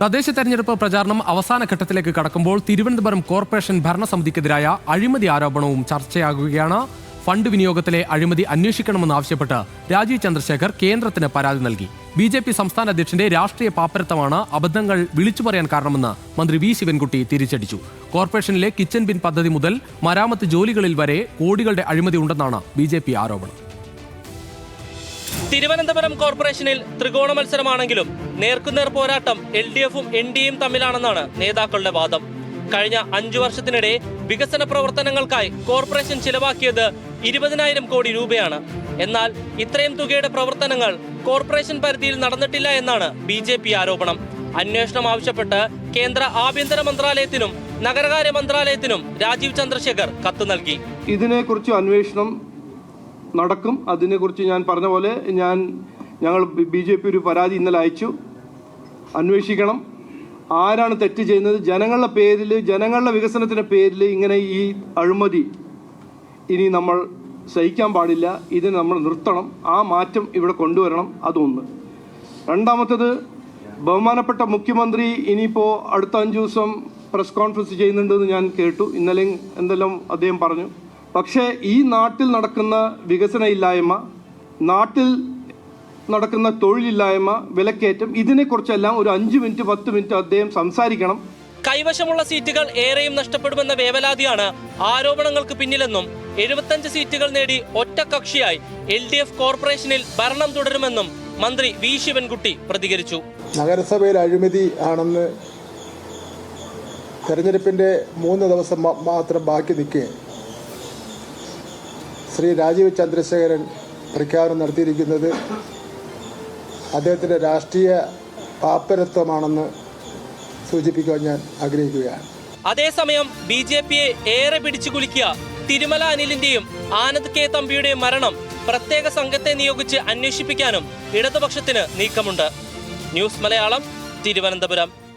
തദ്ദേശ തെരഞ്ഞെടുപ്പ് പ്രചാരണം അവസാന ഘട്ടത്തിലേക്ക് കടക്കുമ്പോൾ തിരുവനന്തപുരം കോർപ്പറേഷൻ ഭരണസമിതിക്കെതിരായ അഴിമതി ആരോപണവും ചർച്ചയാകുകയാണ്. ഫണ്ട് വിനിയോഗത്തിലെ അഴിമതി അന്വേഷിക്കണമെന്നാവശ്യപ്പെട്ട് രാജീവ് ചന്ദ്രശേഖർ കേന്ദ്രത്തിന് പരാതി നൽകി. ബി ജെ പി സംസ്ഥാന അധ്യക്ഷന്റെ രാഷ്ട്രീയ പാപ്പരത്തമാണ് അബദ്ധങ്ങൾ വിളിച്ചു പറയാൻ കാരണമെന്ന് മന്ത്രി വി ശിവൻകുട്ടി തിരിച്ചടിച്ചു. കോർപ്പറേഷനിലെ കിച്ചൻ ബിൻ പദ്ധതി മുതൽ മരാമത്ത് ജോലികളിൽ വരെ കോടികളുടെ അഴിമതി ഉണ്ടെന്നാണ് ബി ആരോപണം. തിരുവനന്തപുരം കോർപ്പറേഷനിൽ ത്രികോണ മത്സരമാണെങ്കിലും നേർക്കുനേർ പോരാട്ടം എൽ ഡി എഫും എൻ ഡി എയും തമ്മിലാണെന്നാണ് നേതാക്കളുടെ വാദം. കഴിഞ്ഞ അഞ്ചു വർഷത്തിനിടെ വികസന പ്രവർത്തനങ്ങൾക്കായി കോർപ്പറേഷൻ ചിലവാക്കിയത് ഇരുപതിനായിരം കോടി രൂപയാണ്. എന്നാൽ ഇത്രയും തുകയുടെ പ്രവർത്തനങ്ങൾ കോർപ്പറേഷൻ പരിധിയിൽ നടന്നിട്ടില്ല എന്നാണ് ബി ജെ പി ആരോപണം. അന്വേഷണം ആവശ്യപ്പെട്ട് കേന്ദ്ര ആഭ്യന്തര മന്ത്രാലയത്തിനും നഗരകാര്യ മന്ത്രാലയത്തിനും രാജീവ് ചന്ദ്രശേഖർ കത്ത് നൽകി. ഇതിനെക്കുറിച്ച് അന്വേഷണം നടക്കും. അതിനെക്കുറിച്ച് ഞാൻ പറഞ്ഞ പോലെ ഞാൻ ഞങ്ങൾ ബി ഒരു പരാതി ഇന്നലെ അയച്ചു. അന്വേഷിക്കണം. ആരാണ് തെറ്റ് ചെയ്യുന്നത്? ജനങ്ങളുടെ പേരിൽ ജനങ്ങളുടെ വികസനത്തിന്റെ പേരിൽ ഇങ്ങനെ ഈ അഴിമതി ഇനി നമ്മൾ സഹിക്കാൻ പാടില്ല. ഇതിനെ നമ്മൾ നിർത്തണം. ആ മാറ്റം ഇവിടെ കൊണ്ടുവരണം. അതൊന്ന്. രണ്ടാമത്തത് ബഹുമാനപ്പെട്ട മുഖ്യമന്ത്രി ഇനിയിപ്പോൾ അടുത്ത അഞ്ച് ദിവസം പ്രസ് കോൺഫറൻസ് ചെയ്യുന്നുണ്ടെന്ന് ഞാൻ കേട്ടു. ഇന്നലെ എന്തെല്ലാം അദ്ദേഹം പറഞ്ഞു. പക്ഷേ ഈ നാട്ടിൽ നടക്കുന്ന വികസന ഇല്ലായ്മ നാട്ടിൽ നടക്കുന്ന തൊഴിലില്ലായ്മ വിലക്കയറ്റം ഇതിനെക്കുറിച്ചെല്ലാം ഒരു അഞ്ച് മിനിറ്റ് പത്ത് മിനിറ്റ് അദ്ദേഹം സംസാരിക്കണം. കൈവശമുള്ള സീറ്റുകൾ ഏറെയും നഷ്ടപ്പെടുമെന്ന വേവലാതിയാണ് ആരോപണങ്ങൾക്ക് പിന്നിലെന്നും എഴുപത്തഞ്ച് സീറ്റുകൾ നേടി ഒറ്റക്കക്ഷിയായി എൽ ഡി എഫ് കോർപ്പറേഷനിൽ ഭരണം തുടരുമെന്നും മന്ത്രി വി ശിവൻകുട്ടി പ്രതികരിച്ചു. നഗരസഭയിൽ അഴിമതി ആണെന്ന് തെരഞ്ഞെടുപ്പിന്റെ മൂന്ന് ദിവസം മാത്രം ബാക്കി നിൽക്കെ. ശ്രീ രാജീവ് ചന്ദ്രശേഖരൻ പ്രഖ്യാപനം നടത്തിയിരിക്കുന്നത് അദ്ദേഹത്തിന്റെ രാഷ്ട്രീയ പാപ്പരത്വമാണെന്ന് സൂചിപ്പിക്കുവാൻ ഞാൻ ആഗ്രഹിക്കുകയാണ്. അതേസമയം ബി ജെ പിയെ ഏറെ പിടിച്ചു കുലുക്കിയ തിരുമല അനിലിന്റെയും ആനന്ദ് കെ തമ്പിയുടെയും മരണം പ്രത്യേക സംഘത്തെ നിയോഗിച്ച് അന്വേഷിപ്പിക്കാനും ഇടതുപക്ഷത്തിന് നീക്കമുണ്ട്. ന്യൂസ് മലയാളം തിരുവനന്തപുരം.